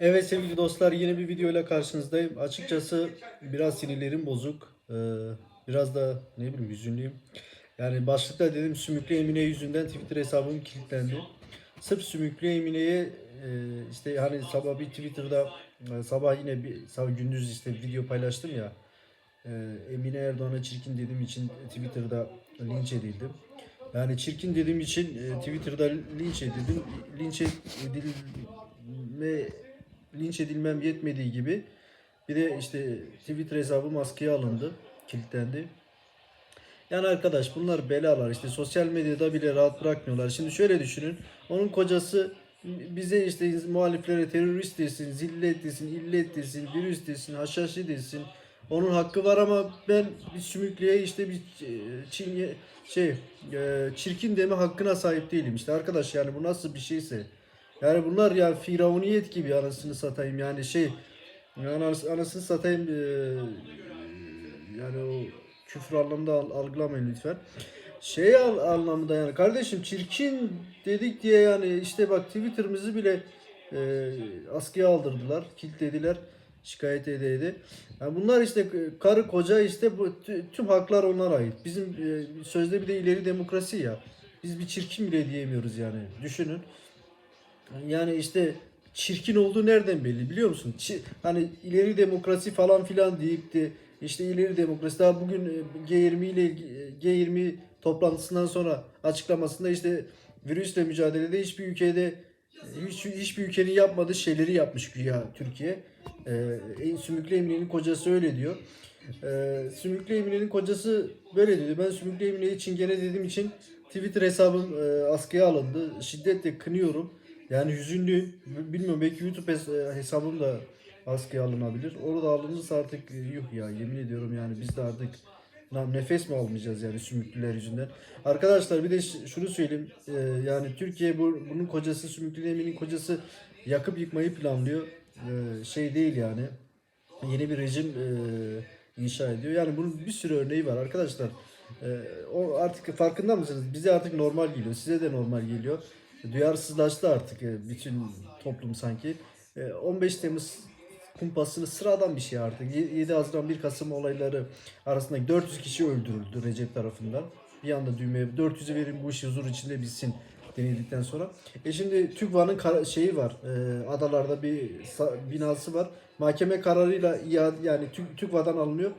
Evet sevgili dostlar yeni bir video ile karşınızdayım. Açıkçası biraz sinirlerim bozuk. Ee, biraz da ne bileyim hüzünlüyüm. Yani başlıkta dedim Sümüklü Emine yüzünden Twitter hesabım kilitlendi. Sırf Sümüklü Emine'ye e, işte hani sabah bir Twitter'da e, sabah yine bir sabah gündüz işte video paylaştım ya. E, Emine Erdoğan'a çirkin dediğim için Twitter'da linç edildim. Yani çirkin dediğim için Twitter'da linç edildim. Linç edilme linç edilmem yetmediği gibi bir de işte Twitter hesabım askıya alındı, kilitlendi. Yani arkadaş bunlar belalar işte sosyal medyada bile rahat bırakmıyorlar. Şimdi şöyle düşünün. Onun kocası bize işte muhaliflere terörist desin, zillet desin, illet desin, virüs desin, haşhaşi desin. Onun hakkı var ama ben bir sümüklüğe işte bir e, çin, şey e, çirkin deme hakkına sahip değilim. İşte arkadaş yani bu nasıl bir şeyse. Yani bunlar ya firavuniyet gibi anasını satayım yani şey yani anas- anasını satayım e, yani o küfür anlamında al- algılamayın lütfen. Şey anlamında yani kardeşim çirkin dedik diye yani işte bak Twitter'ımızı bile e, askıya aldırdılar, kilitlediler şikayet ede ede. Yani bunlar işte karı koca işte bu tü- tüm haklar onlara ait. Bizim e, sözde bir de ileri demokrasi ya. Biz bir çirkin bile diyemiyoruz yani. Düşünün. Yani işte çirkin olduğu nereden belli biliyor musun? Çi- hani ileri demokrasi falan filan deyip de işte ileri demokrasi daha bugün e, G20 ile ilgi- G20 toplantısından sonra açıklamasında işte virüsle mücadelede hiçbir ülkede hiç, hiçbir ülkenin yapmadığı şeyleri yapmış güya Türkiye. Ee, Sümüklü Emine'nin kocası öyle diyor. Ee, Sümüklü Emine'nin kocası böyle dedi. Ben Sümüklü Emine'yi çingene dediğim için Twitter hesabım e, askıya alındı. Şiddetle kınıyorum. Yani hüzünlü. Bilmiyorum belki YouTube hes- hesabım da askıya alınabilir. Orada alınırsa artık e, yuh ya yemin ediyorum yani biz de artık nefes mi almayacağız yani sümüklüler yüzünden. Arkadaşlar bir de şunu söyleyeyim. E, yani Türkiye bu, bunun kocası Sümüklü Emin'in kocası yakıp yıkmayı planlıyor. E, şey değil yani. Yeni bir rejim e, inşa ediyor. Yani bunun bir sürü örneği var arkadaşlar. E, o artık farkında mısınız? Bize artık normal geliyor. Size de normal geliyor. Duyarsızlaştı artık e, bütün toplum sanki. E, 15 Temmuz kumpasını sıradan bir şey artık. Ye- 7 Haziran 1 Kasım olayları arasında 400 kişi öldürüldü Recep tarafından. Bir anda düğmeye 400'ü verin bu iş huzur içinde bitsin denildikten sonra. E şimdi TÜGVA'nın şeyi var. E, adalarda bir binası var. Mahkeme kararıyla yani Tü- TÜGVA'dan alınıyor.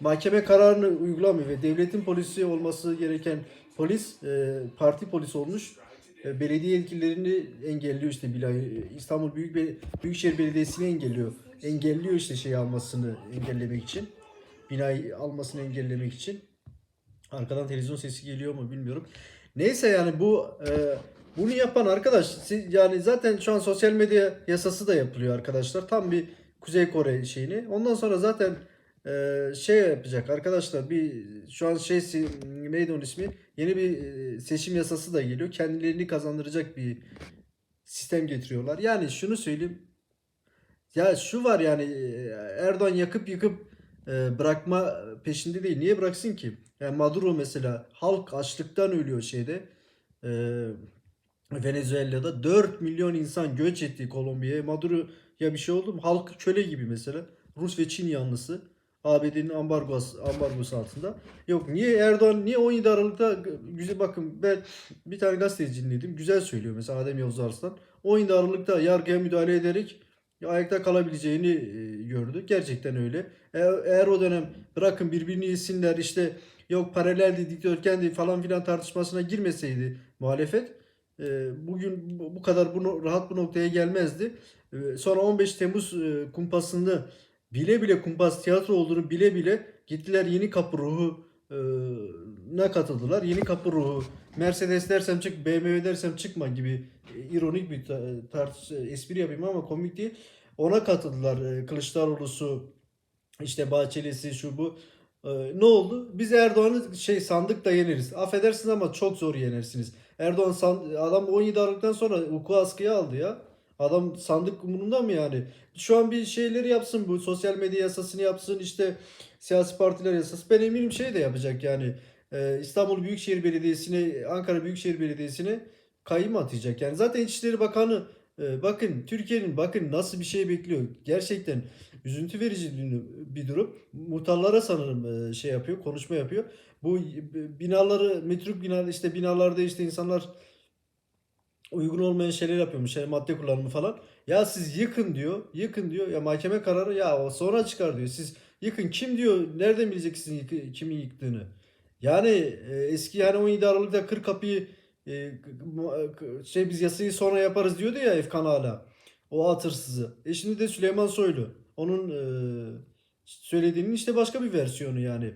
Mahkeme kararını uygulamıyor ve devletin polisi olması gereken polis e, parti polisi olmuş. E, belediye yetkililerini engelliyor işte Bilay İstanbul Büyük Büyükşehir Belediyesi'ni engelliyor. Engelliyor işte şey almasını engellemek için. Binayı almasını engellemek için. Arkadan televizyon sesi geliyor mu bilmiyorum. Neyse yani bu e, bunu yapan arkadaş siz- yani zaten şu an sosyal medya yasası da yapılıyor arkadaşlar. Tam bir Kuzey Kore şeyini. Ondan sonra zaten e, şey yapacak arkadaşlar bir şu an şey neydi ismi? Yeni bir e, seçim yasası da geliyor. Kendilerini kazandıracak bir sistem getiriyorlar. Yani şunu söyleyeyim. Ya şu var yani e, Erdoğan yakıp yıkıp e, bırakma peşinde değil. Niye bıraksın ki? Yani Maduro mesela halk açlıktan ölüyor şeyde. Venezuela'da 4 milyon insan göç etti Kolombiya'ya. Maduro ya bir şey oldu mu? Halk köle gibi mesela. Rus ve Çin yanlısı. ABD'nin ambargosu, ambargosu altında. Yok niye Erdoğan niye 17 Aralık'ta güzel bakın ben bir tane gazeteci dinledim. Güzel söylüyor mesela Adem Yavuz Arslan. 17 Aralık'ta yargıya müdahale ederek ayakta kalabileceğini e, gördü. Gerçekten öyle. Eğer, eğer o dönem bırakın birbirini yesinler işte yok paraleldi dikdörtgendi falan filan tartışmasına girmeseydi muhalefet e, bugün bu bu kadar bunu rahat bu noktaya gelmezdi. E, Sonra 15 Temmuz e, kumpasını bile bile kumpas tiyatro olduğunu bile bile gittiler Yeni Kapı ruhu e, ne katıldılar. Yeni Kapı ruhu Mercedes dersem çık BMW dersem çıkma gibi e, ironik bir ta- tartış espri yapayım ama komik değil. Ona katıldılar e, Kılıçdaroğlu'su işte Bahçeli'si şu bu. E, ne oldu? Biz Erdoğan'ı şey sandıkta yeneriz. Affedersiniz ama çok zor yenersiniz. Erdoğan adam 17 Aralık'tan sonra hukuku askıya aldı ya. Adam sandık umurunda mı yani? Şu an bir şeyleri yapsın bu sosyal medya yasasını yapsın işte siyasi partiler yasası. Ben eminim şey de yapacak yani. Ee, İstanbul Büyükşehir Belediyesi'ne, Ankara Büyükşehir Belediyesi'ne kayyum atayacak. Yani zaten İçişleri Bakanı Ee, bakın Türkiye'nin bakın nasıl bir şey bekliyor. Gerçekten üzüntü verici bir- bir durum. Muhtarlara sanırım e, şey yapıyor, konuşma yapıyor. Bu e, binaları, metruk binalar işte binalarda işte insanlar uygun olmayan şeyler yapıyormuş. Yani madde kullanımı falan. Ya siz yıkın diyor. Yıkın diyor. Ya mahkeme kararı ya o sonra çıkar diyor. Siz yıkın. Kim diyor? Nereden bileceksiniz yıkı- kimin yıktığını? Yani e, eski yani 17 Aralık'ta kır kapıyı e, e, şey biz yasayı sonra yaparız diyordu ya Efkan hala. O at hırsızı. E şimdi de Süleyman Soylu. Onun e, söylediğinin işte başka bir versiyonu yani.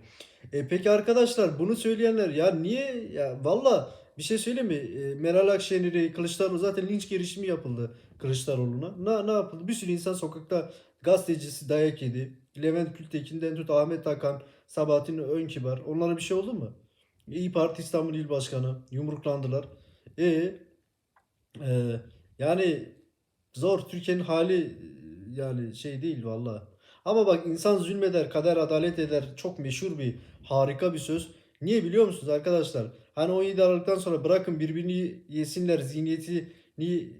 E peki arkadaşlar bunu söyleyenler ya niye ya valla bir şey söyleyeyim mi? E, Meral Akşener'i Kılıçdaroğlu zaten linç girişimi yapıldı Kılıçdaroğlu'na. Ne, ne yapıldı? Bir sürü insan sokakta gazetecisi dayak yedi. Levent Gültekin'den tut Ahmet Hakan, Sabahattin Önkibar. Onlara bir şey oldu mu? İyi Parti İstanbul İl Başkanı yumruklandılar. E, e yani zor Türkiye'nin hali e, yani şey değil valla. Ama bak insan zulmeder, kader adalet eder. Çok meşhur bir harika bir söz. Niye biliyor musunuz arkadaşlar? Hani 17 Aralık'tan sonra bırakın birbirini yesinler zihniyetini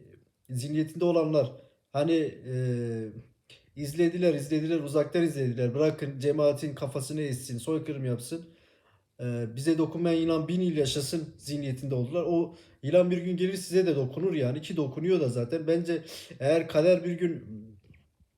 zihniyetinde olanlar. Hani e, izlediler izlediler uzaktan izlediler. Bırakın cemaatin kafasını ezsin soykırım yapsın. E, bize dokunmayan yılan bin yıl yaşasın zihniyetinde oldular. O yılan bir gün gelir size de dokunur yani. Ki dokunuyor da zaten. Bence eğer kader bir gün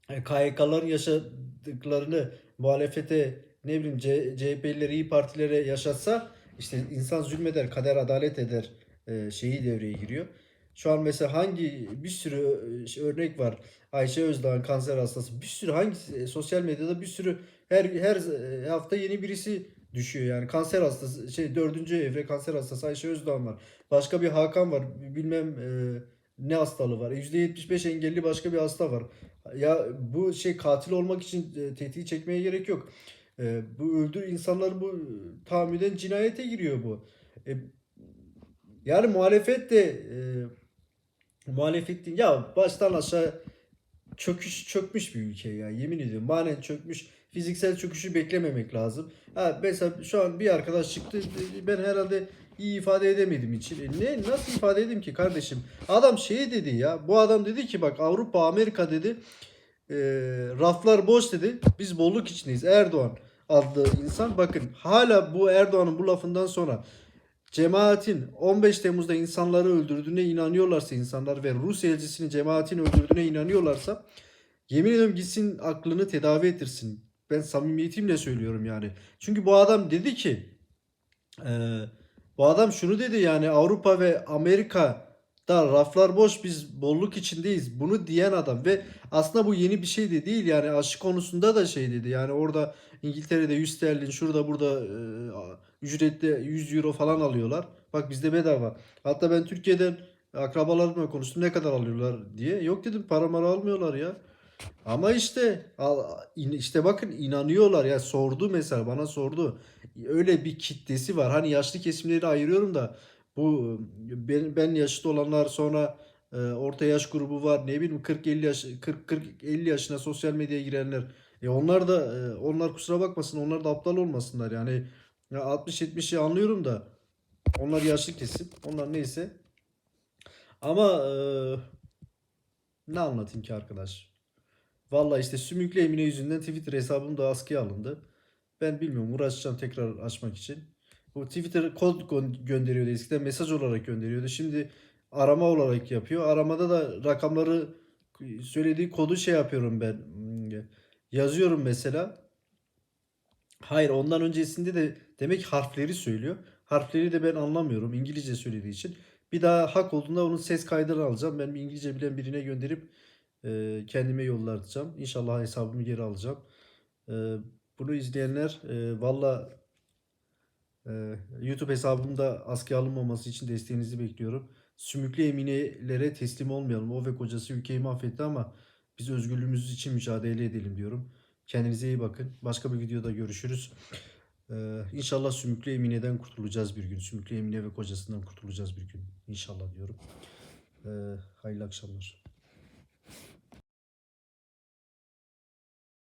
KYK'ların yaşadıklarını muhalefete ne bileyim C- CHP'lileri iyi partilere yaşatsa işte insan zulmeder, kader adalet eder e, şeyi devreye giriyor. Şu an mesela hangi bir sürü e, şey- örnek var. Ayşe Özdağ'ın kanser hastası. Bir sürü hangi e, sosyal medyada bir sürü her her e, hafta yeni birisi düşüyor yani kanser hastası şey dördüncü evre kanser hastası Ayşe Özdağ var. Başka bir Hakan var. Bilmem e, ne hastalığı var. %75 engelli başka bir hasta var. Ya bu şey katil olmak için tetiği çekmeye gerek yok. E, bu öldür insanlar bu tahammüden cinayete giriyor bu. E, yani muhalefet de e, muhalefetin ya baştan aşağı çöküş çökmüş bir ülke ya yemin ediyorum manen çökmüş fiziksel çöküşü beklememek lazım. Ha mesela şu an bir arkadaş çıktı ben herhalde iyi ifade edemedim için. E ne nasıl ifade edeyim ki kardeşim? Adam şey dedi ya bu adam dedi ki bak Avrupa Amerika dedi e, raflar boş dedi. Biz bolluk içindeyiz. Erdoğan adlı insan bakın hala bu Erdoğan'ın bu lafından sonra cemaatin 15 Temmuz'da insanları öldürdüğüne inanıyorlarsa insanlar ve Rus elçisini cemaatin öldürdüğüne inanıyorlarsa yemin ediyorum gitsin aklını tedavi ettirsin. Ben samimiyetimle söylüyorum yani. Çünkü bu adam dedi ki e, bu adam şunu dedi yani Avrupa ve Amerika'da raflar boş biz bolluk içindeyiz. Bunu diyen adam ve aslında bu yeni bir şey de değil yani aşı konusunda da şey dedi. Yani orada İngiltere'de 100 sterlin şurada burada e, ücretli 100 euro falan alıyorlar. Bak bizde bedava. Hatta ben Türkiye'den akrabalarımla konuştum ne kadar alıyorlar diye. Yok dedim para mara almıyorlar ya. Ama işte işte bakın inanıyorlar ya sordu mesela bana sordu. Öyle bir kitlesi var. Hani yaşlı kesimleri ayırıyorum da bu ben, ben yaşlı olanlar sonra e, orta yaş grubu var. Ne bileyim 40-50 yaş 40-40-50 yaşına sosyal medyaya girenler. E onlar da e, onlar kusura bakmasın onlar da aptal olmasınlar yani. Ya 60-70'i anlıyorum da onlar yaşlı kesim. Onlar neyse. Ama e, ne anlatayım ki arkadaş? Vallahi işte sümüklü Emine yüzünden Twitter hesabım da askıya alındı. Ben bilmiyorum uğraşacağım tekrar açmak için. Bu Twitter kod gö- gönderiyordu eskiden mesaj olarak gönderiyordu. Şimdi arama olarak yapıyor. Aramada da rakamları söylediği kodu şey yapıyorum ben. Hmm, Yazıyorum mesela. Hayır ondan öncesinde de demek harfleri söylüyor. Harfleri de ben anlamıyorum İngilizce söylediği için. Bir daha hak olduğunda onun ses kaydını alacağım. Ben İngilizce bilen birine gönderip e, kendime yollatacağım. İnşallah hesabımı geri alacağım. E, bunu izleyenler e, valla YouTube hesabımda askıya alınmaması için desteğinizi bekliyorum. Sümüklü eminelere teslim olmayalım. O ve kocası ülkeyi mahvetti ama biz özgürlüğümüz için mücadele edelim diyorum. Kendinize iyi bakın. Başka bir videoda görüşürüz. Ee, inşallah Sümüklü Emine'den kurtulacağız bir gün. Sümüklü Emine ve kocasından kurtulacağız bir gün. İnşallah diyorum. Hayırlı akşamlar.